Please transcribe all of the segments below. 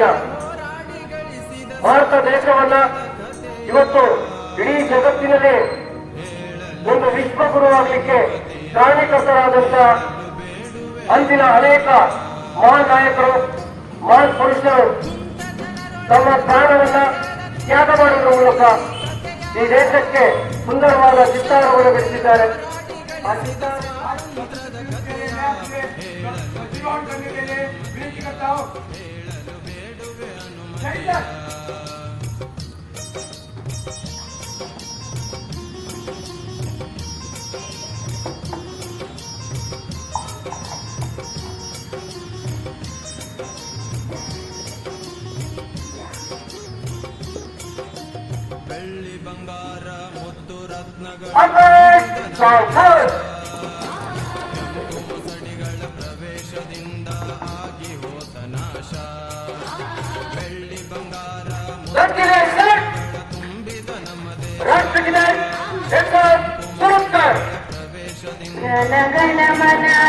ದಿನ ಭಾರತ ದೇಶವನ್ನ ಇವತ್ತು ಇಡೀ ಜಗತ್ತಿನಲ್ಲಿ ಒಂದು ವಿಶ್ವಗುರುವಾಗಲಿಕ್ಕೆ ಕಾರಣೀಕರ್ತರಾದಂತ ಅಂದಿನ ಅನೇಕ ಮಹಾನ್ ನಾಯಕರು, ಮಹಾನ್ ಪುರುಷರು ತಮ್ಮ ಪ್ರಾಣವನ್ನ ತ್ಯಾಗ ಮಾಡುವ ಮೂಲಕ ಈ ದೇಶಕ್ಕೆ ಸುಂದರವಾದ ಚಿತ್ತಾರವನ್ನು ಬೆಳೆಸಿದ್ದಾರೆ ಆ 안녕! 자, 컷! जनगणमनाधिनायक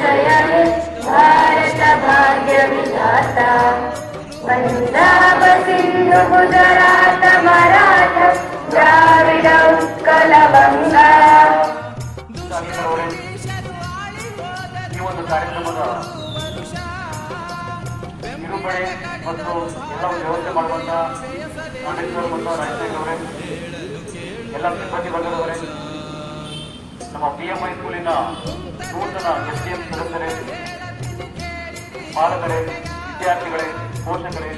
जय हे भारत भाग्य विधाता पञ्जाब सिन्धु गुजरात मराठ द्राविड उत्कल बङ्गा ಅವರೇ, ಈ ಒಂದು ಕಾರ್ಯಕ್ರಮದ ನಿರೂಪಣೆ ಮತ್ತು ಎಲ್ಲ ವ್ಯವಸ್ಥೆ ಮಾಡುವಂತ ನಾಗೇಶ್ವರ ಮತ್ತು ರಾಜಶೇಖರ್ ಅವರೇ ಎಲ್ಲ ಸಿಬ್ಬಂದಿ ವರ್ಗದವರೇ ನಮ್ಮ ಪಿ ಎಂ ಐ ಸ್ಕೂಲಿನ ನೂತನ ಎಸ್ ಡಿ ಎಂ ಸದಸ್ಯರೇ ಪಾಲಕರೇ ವಿದ್ಯಾರ್ಥಿಗಳೇ ಪೋಷಕರೇ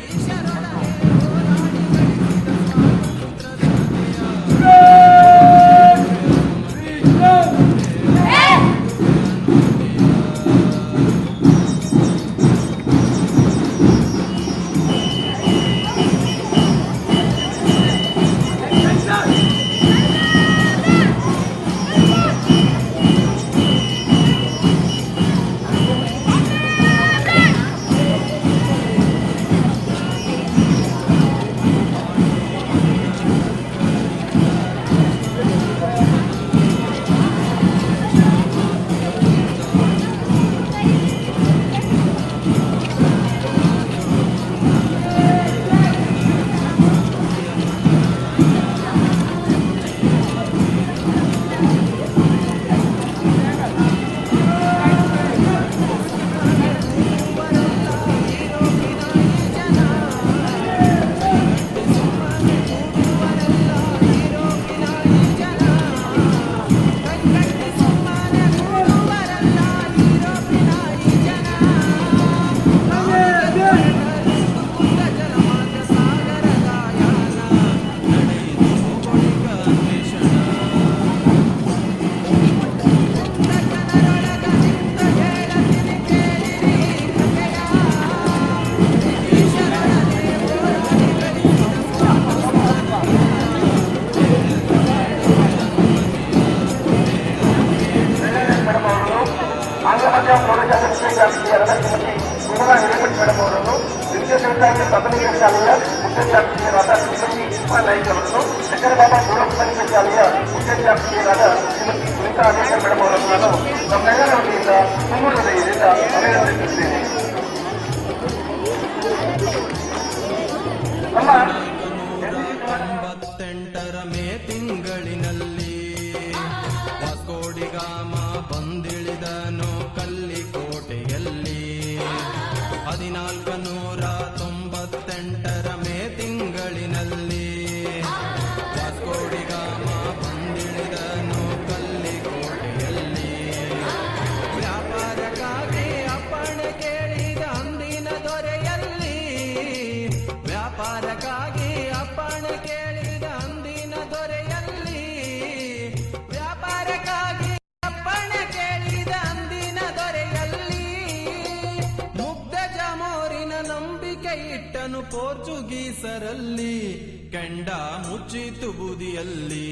ವ್ಯವಸಾಯ ಪ್ರಾಥಮಿಕ ಶಾಲೆಯ ಮುಖ್ಯಾಧ್ಯಾಪಕಿಯರಾದ ಶ್ರೀಮತಿ ಶಿಲ್ಪಾ ನಾಯ್ಕ ಅವರನ್ನು ಶಂಕರಬಾಬಾ ಪ್ರಾಥಮಿಕ ಶಾಲೆಯ ಮುಖ್ಯಾಧ್ಯಾಪಕಿಯರಾದ ಶ್ರೀಮತಿ ಸುನೀತಾ ಅನೇಕ ಮೇಡಮ್ ಅವರನ್ನು ನಾನು ನಮ್ಮೆಲ್ಲರ ವತಿಯಿಂದ ತುಂಬ ಹೃದಯದಿಂದ ಅಭಿನಂದಿಸುತ್ತೇನೆ ನಮ್ಮ ತೊಂಬತ್ತೆಂಟರ ಮೇ ತಿಂಗಳಿನಲ್ಲಿ ವಾಸ್ಕೋಡಿಗಾಮ ಹದಿನಾಲ್ಕು ನೂರ ತೊಂಬತ್ತೆಂಟರ ಇಟ್ಟನು ಪೋರ್ಚುಗೀಸರಲ್ಲಿ ಕೆಂಡ ಮುಚ್ಚಿತು ಬುದಿಯಲ್ಲಿ.